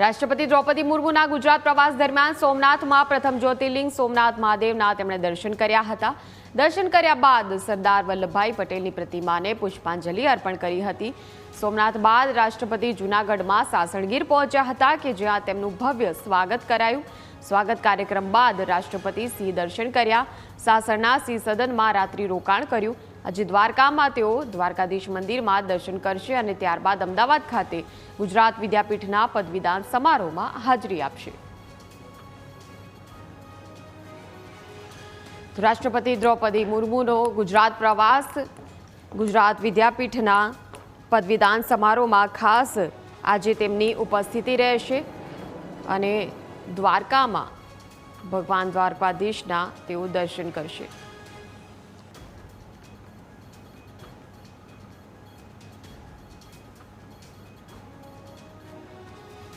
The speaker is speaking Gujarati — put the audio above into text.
રાષ્ટ્રપતિ દ્રૌપદી મુર્મુના ગુજરાત પ્રવાસ દરમિયાન સોમનાથમાં પ્રથમ જ્યોતિર્લિંગ સોમનાથ મહાદેવના તેમણે દર્શન કર્યા હતા. દર્શન કર્યા બાદ સરદાર વલ્લભભાઈ પટેલની પ્રતિમાને પુષ્પાંજલિ અર્પણ કરી હતી. સોમનાથ બાદ રાષ્ટ્રપતિ જૂનાગઢમાં સાસણગીર પહોંચ્યા હતા કે જ્યાં તેમનું ભવ્ય સ્વાગત કરાયું. સ્વાગત કાર્યક્રમ બાદ રાષ્ટ્રપતિ સિંહ દર્શન કર્યા. સાસણના સિંહ સદનમાં રાત્રિ રોકાણ કર્યું. આજે દ્વારકામાં તેઓ દ્વારકાધીશ મંદિરમાં દર્શન કરશે અને ત્યારબાદ અમદાવાદ ખાતે ગુજરાત વિદ્યાપીઠના પદવીદાન સમારોહમાં હાજરી આપશે. રાષ્ટ્રપતિ દ્રૌપદી મુર્મુનો ગુજરાત પ્રવાસ, ગુજરાત વિદ્યાપીઠના પદવીદાન સમારોહમાં ખાસ આજે તેમની ઉપસ્થિતિ રહેશે અને દ્વારકામાં ભગવાન દ્વારકાધીશના તેઓ દર્શન કરશે.